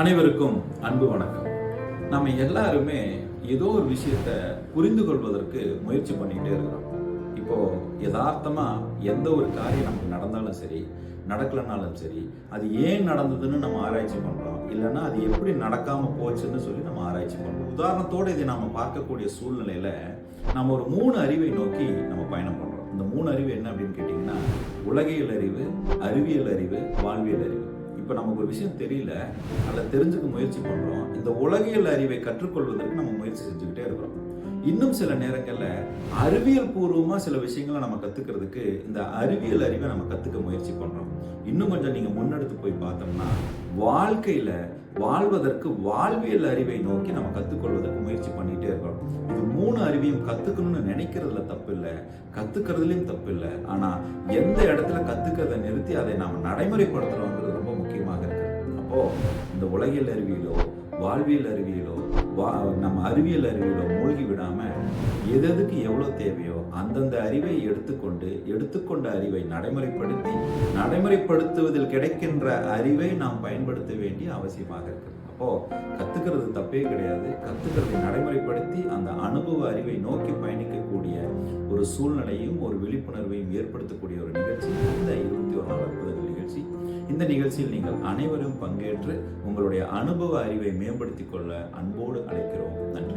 அனைவருக்கும் அன்பு வணக்கம். நம்ம எல்லாருமே ஏதோ ஒரு விஷயத்த புரிந்து கொள்வதற்கு முயற்சி பண்ணிக்கிட்டே இருக்கிறோம். இப்போ யதார்த்தமா எந்த ஒரு காரியம் நமக்கு நடந்தாலும் சரி நடக்கலனாலும் சரி அது ஏன் நடந்ததுன்னு நம்ம ஆராய்ச்சி பண்றோம். இல்லைன்னா அது எப்படி நடக்காம போச்சுன்னு சொல்லி நம்ம ஆராய்ச்சி பண்றோம். உதாரணத்தோட இதை நாம பார்க்கக்கூடிய சூழ்நிலையில நம்ம ஒரு மூணு அறிவை நோக்கி நம்ம பயணம் பண்றோம். இந்த மூணு அறிவு என்ன அப்படின்னு கேட்டீங்கன்னா உலகியல் அறிவு அறிவியல் அறிவு வாழ்வியல் அறிவு. இப்போ நமக்கு ஒரு விஷயம் தெரியல. அதில் தெரிஞ்சுக்க முயற்சி பண்ணுறோம் இந்த உலகியல் அறிவை கற்றுக்கொள்வதற்கு நம்ம முயற்சி செஞ்சுக்கிட்டே இருக்கிறோம். இன்னும் சில நேரங்களில் அறிவியல் பூர்வமாக சில விஷயங்களை நம்ம கற்றுக்கிறதுக்கு இந்த அறிவியல் அறிவை நம்ம கற்றுக்க முயற்சி பண்ணுறோம் இன்னும் கொஞ்சம் நீங்கள் முன்னெடுத்து போய் பார்த்தோம்னா வாழ்க்கையில் வாழ்வதற்கு வாழ்வியல் அறிவை நோக்கி நம்ம கற்றுக்கொள்வதற்கு முயற்சி பண்ணிகிட்டே இருக்கிறோம். இது மூணு அறிவையும் கற்றுக்கணும்னு நினைக்கிறதுல தப்பு இல்லை. கற்றுக்கிறதுலையும் தப்பு இல்லை. ஆனால் எந்த இடத்துல கற்றுக்கிறத நிறுத்தி அதை நாம் நடைமுறைப்படுத்துகிறோங்கிறது முக்கியமாக இருக்குது அப்போது இந்த உலகியல் அறிவியலோ வாழ்வியல் அறிவியலோ வா நம்ம அறிவியல் அறிவியலோ மூழ்கி விடாமல் எது எதுக்கு எவ்வளோ தேவையோ அந்தந்த அறிவை எடுத்துக்கொண்டு எடுத்துக்கொண்ட அறிவை நடைமுறைப்படுத்தி நடைமுறைப்படுத்துவதில் கிடைக்கின்ற அறிவை நாம் பயன்படுத்த வேண்டிய அவசியமாக இருக்குது அப்போது கற்றுக்கிறது தப்பே கிடையாது. கற்றுக்கிறதை நடைமுறைப்படுத்தி அந்த அனுபவ அறிவை நோக்கி பயணிக்கக்கூடிய ஒரு சூழ்நிலையும் ஒரு விழிப்புணர்வையும் ஏற்படுத்தக்கூடிய ஒரு நிகழ்ச்சி இந்த இருபத்தி ஒரு நாள் இந்த நிகழ்ச்சியில் நீங்கள் அனைவரும் பங்கேற்று உங்களுடைய அனுபவ அறிவை மேம்படுத்திக் கொள்ள அன்போடு அழைக்கிறோம். நன்றி.